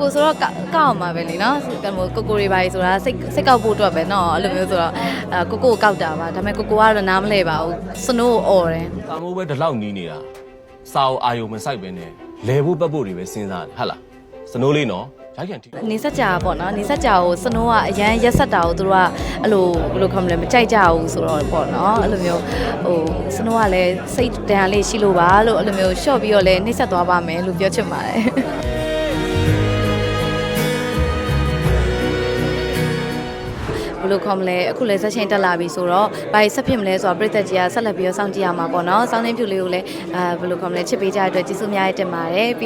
ကိုဆိုတော့ကောက်ကောက်အောင်ပါပဲလीနော်ကမိုကိုကိုတွေပါကြီးဆိုတာစိတ်စိတ်ကောက်ဖို့အတွက်ပဲနော်အဲ့လိုမျိုးဆိုတော့အဲကိုကိုကိုကောက်တာပါဒါပေမဲ့ကိုကိုကတော့နားမလဲပါဘူးစနိုးကိုអော်တယ်။တာမိုးပဲဒီလောက်နီးနေတာ။စာအုပ်အာယုံမဆိုင်ပဲနဲ့လဲဖို့ပတ်ဖို့တွေပဲစဉ်းစားတယ်ဟုတ်လား။စနိုးလေးနော်ရိုက်ကန်တီနေဆက်ကြာပေါ့နော်နေဆက်ကြာကိုစနိုးကအရန်ရက်ဆက်တာကိုသူတို့ကအဲ့လိုဘယ်လိုခေါ်မလဲမကြိုက်ကြဘူးဆိုတော့ပေါ့နော်အဲ့လိုမျိုးဟိုစနိုးကလည်းစိတ်တန်လေးရှိလို့ပါလို့အဲ့လိုမျိုးရှော့ပြီးတော့လည်းနှိမ့်ဆက်သွားပါမယ်လို့ပြောချင်ပါတယ် ဘယ်လိုခေါ်မလဲအခုလည်းဆက်ချင်းတက်လာပြီဆိုတော့ဘာကြီးဆက်ဖြစ်မလဲဆိုတော့ပြည်သက်ကြီးကဆက်လက်ပြီးတော့စောင့်ကြည့်ရမှာပေါ့နော်စောင်းနှင်းဖြူလေးကိုလည်းအာဘယ်လိုခေါ်မလဲချစ်ပေးကြတဲ့အတွက်ကျေးဇူးအများကြီးတင်ပါတယ်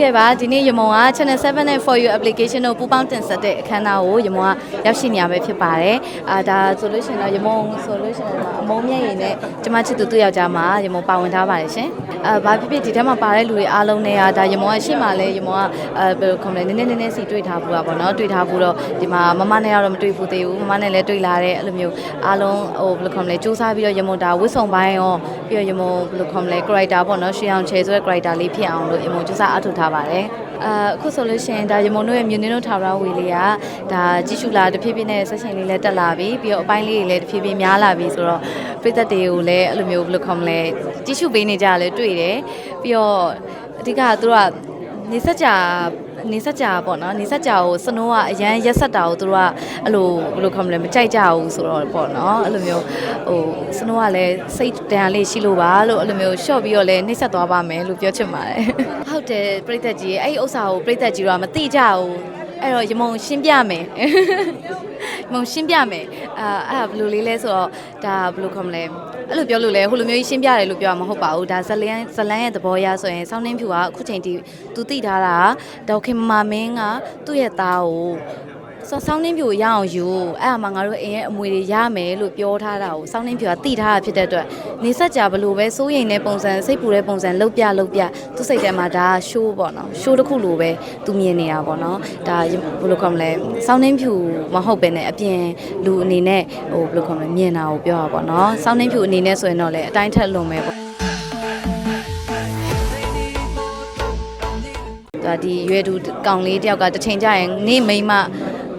တ်ကဲ့ပါဒီနေ့ရမုံက Channel 7နဲ့ For You application ကိုပူးပေါင်းတင်ဆက်တဲ့အခမ်းအနားကိုရမုံကရောက်ရှိနေရပဲဖြစ်ပါတယ်အာဒါဆိုလို့ရှိရင်တော့ရမုံဆိုလို့ရှိရင်တော့အမုံမြက်ရည်နဲ့ကျမချစ်သူသူ့ယောက်ျားမှာရမုံပါဝင်ထားပါတယ်ရှင်အာဘာဖြစ်ဖြစ်ဒီထဲမှာပါတဲ့လူတွေအားလုံးနဲ့ကဒါရမုံကရှိမှလဲရမုံကအဲဘယ်လိုခေါ်မလဲနည်းနည်းနည်းနည်းစီတွေ့ထားဘူးပါပေါ့နော်တွေ့ထားဘူးတော့ဒီမှာမမနဲ့ကတော့မတွေ့ဘူးသေးဘူးမမနဲ့လည်းတွေ့လာတဲ့အဲ့လိုမျိုးအားလုံးဟိုဘယ်လိုခေါ်မလဲစူးစမ်းပြီးတော့ရမုံဒါဝစ်စုံပိုင်းရောပြီးတော့ရမုံဘယ်လိုခေါ်မလဲ character ပေါ့နော်ရှေးအောင်ချေဆိုတဲ့ character လေးဖြစ်အောင်လို့ရမုံစူးစမ်းအထောက်ထားပါတယ်အာအခုဆိုလို့ရှိရင်ဒါရမုံတို့ရဲ့မြူနင်းတို့ထာဝရဝေလေးကဒါကြည့်ရှုလာတဖြည်းဖြည်းနဲ့ဆက်ရှင်လေးလည်းတက်လာပြီပြီးတော့အပိုင်းလေးတွေလည်းတဖြည်းဖြည်းများလာပြီဆိုတော့ပြည်သက်တွေကိုလည်းအဲ့လိုမျိုးဘယ်လိုခေါ်မလဲကြည့်ရှုပေးနေကြတယ်လည်းတွေ့တယ်ပြီးတော့အဓိကကသူတို့ကနေဆက်ကြ နေဆက်ကြပေါ့နော်နေဆက်ကြကိုစနိုးကအရန်ရက်ဆက်တာကိုသူတို့ကအဲ့လိုဘယ်လိုခေါ်မလဲမကြိုက်ကြဘူးဆိုတော့ပေါ့နော်အဲ့လိုမျိုးဟိုစနိုးကလည်းစိတ်တန်လေးရှိလို့ပါလို့အဲ့လိုမျိုးရှော့ပြီးတော့လည်းနှိမ့်ဆက်သွားပါမယ်လို့ပြောချင်ပါတယ်ဟုတ်တယ်ပြိသက်ကြီးအဲ့ဒီဥစ္စာကိုပြိသက်ကြီးတော့မသိကြဘူးအဲ့တော့ရမုံရှင်းပြမယ်ရမုံရှင်းပြမယ်အာအဲ့ဒါဘယ်လိုလေးလဲဆိုတော့ဒါဘယ်လိုခေါ်မလဲ အဲ့လိုပြောလို့လဲဟိုလိုမျိုးကြီးရှင်းပြတယ်လို့ပြောမှာမဟုတ်ပါဘူးဒါဇလန်ဇလန်ရဲ့သဘောအရဆိုရင်ဆောင်းနှင်းဖြူကအခုချိန်ထိသူသိထားတာဒေါက်ခင်မမင်းကသူ့ရဲ့သားကို ဆောင်းဆောင်းနှင်းဖြူကိုရအောင်ယူအဲ့အမှငါတို့အိမ်ရဲ့အမွေတွေရမယ်လို့ပြောထားတာကိုဆောင်းနှင်းဖြူကသိထားတာဖြစ်တဲ့အတွက်နေဆက်ကြဘလို့ပဲစိုးရိမ်တဲ့ပုံစံစိတ်ပူတဲ့ပုံစံလှုပ်ပြလှုပ်ပြသူ့စိတ်ထဲမှာဒါရှိုးပေါ့နော်ရှိုးတစ်ခုလိုပဲသူမြင်နေတာပေါ့နော်ဒါဘယ်လိုခေါ်မလဲဆောင်းနှင်းဖြူမဟုတ်ပဲနဲ့အပြင်လူအနေနဲ့ဟိုဘယ်လိုခေါ်မလဲမြင်တာကိုပြောတာပေါ့နော်ဆောင်းနှင်းဖြူအနေနဲ့ဆိုရင်တော့လေအတိုင်းထက်လွန်ပဲပေါ့ဒါဒီရွယ်သူကောင်လေးတယောက်ကတစ်ချိန်ကျရင်နေမိမ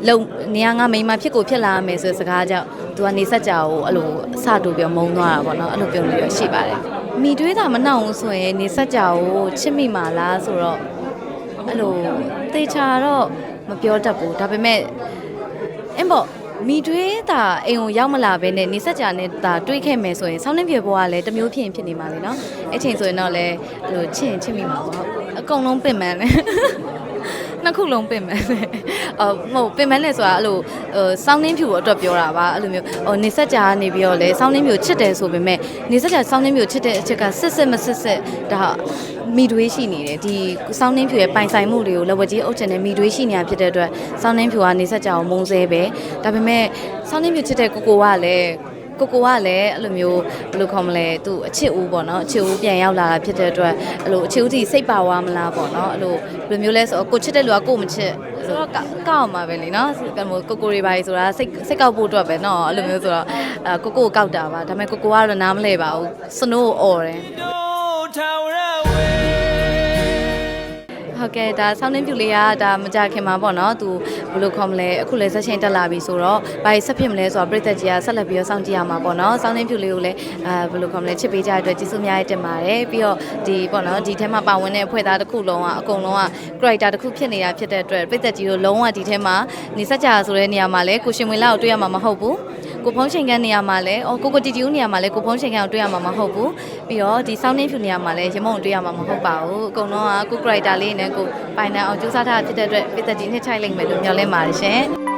လုံနေရငါမိမဖြစ်ကိုဖြစ်လာမယ်ဆိုတဲ့စကားကြောင့်သူကနေဆက်ကြကိုအဲ့လိုအစတူပြောမုန်းသွားတာပေါ့နော်အဲ့လိုပြောလို့ရရှိပါတယ်မိတွေးတာမနှောက်ဘူးဆိုရင်နေဆက်ကြကိုချစ်မိမှာလားဆိုတော့အဲ့လိုသေချာတော့မပြောတတ်ဘူးဒါပေမဲ့အင်းပေါ့မိတွေးတာအိမ်ကိုရောက်မလာဘဲနဲ့နေဆက်ကြနဲ့ဒါတွေးခဲ့မယ်ဆိုရင်ဆောင်းနှင်းပြေဘွားကလည်းတစ်မျိုးဖြစ်ရင်ဖြစ်နေမှာလေနော်အဲ့ချိန်ဆိုရင်တော့လေအဲ့လိုချစ်ရင်ချစ်မိမှာပေါ့ဟုတ်အကုန်လုံးပင်ပန်းတယ် နှစ်ခုလုံးပင်မန်းတယ်အော်မဟုတ်ပင်မန်းတယ်ဆိုတာအဲ့လိုဟိုစောင်းနှင်းဖြူအတွက်ပြောတာပါအဲ့လိုမျိုးဟိုနေဆက်ကြာနေပြီးတော့လေစောင်းနှင်းဖြူချစ်တယ်ဆိုပေမဲ့နေဆက်ကြာစောင်းနှင်းဖြူချစ်တဲ့အချက်ကစစ်စစ်မစစ်စစ်ဒါမိတွေးရှိနေတယ်ဒီစောင်းနှင်းဖြူရဲ့ပိုင်ဆိုင်မှုတွေကိုလက်ဝကြီးအုပ်ချင်တဲ့မိတွေးရှိနေတာဖြစ်တဲ့အတွက်စောင်းနှင်းဖြူကနေဆက်ကြာကိုမုံဆဲပဲဒါပေမဲ့စောင်းနှင်းဖြူချစ်တဲ့ကိုကိုကလည်း ကိုကိုကလည်းအဲ့လိုမျိုးဘယ်လိုခေါ်မလဲသူအချစ်ဦးပေါ့နော်အချစ်ဦးပြန်ရောက်လာတာဖြစ်တဲ့အတွက်အဲ့လိုအချစ်ဦးကြီးစိတ်ပါဝါမလားပေါ့နော်အဲ့လိုဘယ်လိုမျိုးလဲဆိုတော့ကိုချစ်တဲ့လူကကိုမချစ်ဆိုတော့ကောက်ကောက်အောင်ပါပဲလीနော်ကမိုကိုကိုတွေပါကြီးဆိုတာစိတ်စိတ်ကောက်ဖို့အတွက်ပဲနော်အဲ့လိုမျိုးဆိုတော့အဲကိုကိုကိုကောက်တာပါဒါပေမဲ့ကိုကိုကတော့နားမလဲပါဘူးစနိုးကိုអော်တယ် ဟုတ်ကဲ့ဒါဆောင်းနှင်းပြူလေးကဒါမကြခင်မှာပေါ့နော်သူဘယ်လိုခေါ်မလဲအခုလည်းဆက်ချင်းတက်လာပြီဆိုတော့ဘာကြီးဆက်ဖြစ်မလဲဆိုတော့ပြည်သက်ကြီးကဆက်လက်ပြီးတော့စောင့်ကြည့်ရမှာပေါ့နော်ဆောင်းနှင်းပြူလေးကိုလည်းအာဘယ်လိုခေါ်မလဲချစ်ပေးကြတဲ့အတွက်ကျေးဇူးအများကြီးတင်ပါတယ်ပြီးတော့ဒီပေါ့နော်ဒီထဲမှာပါဝင်တဲ့အဖွဲ့သားတစ်ခုလုံးကအကုန်လုံးက character တစ်ခုဖြစ်နေတာဖြစ်တဲ့အတွက်ပြည်သက်ကြီးတို့လုံးဝဒီထဲမှာနေဆက်ကြဆိုတဲ့နေရာမှာလည်းကိုရှင်ဝင်လာကိုတွေ့ရမှာမဟုတ်ဘူး ကိုဖုံးချိန်ခန်းနေရာမှာလည်းအော်ကိုကိုတီတီဦးနေရာမှာလည်းကိုဖုံးချိန်ခန်းကိုတွေ့ရမှာမဟုတ်ဘူးပြီးတော့ဒီဆောင်းနှင်းဖြူနေရာမှာလည်းရမုံတွေ့ရမှာမဟုတ်ပါဘူးအကုန်လုံးကကို character လေးနဲ့ကိုပိုင်နံအောင်ကြိုးစားထားတာဖြစ်တဲ့အတွက်ပြည်သက်ကြီးနှစ်ချိုက်လိမ့်မယ်လို့မျှော်လင့်ပါတယ်ရှင်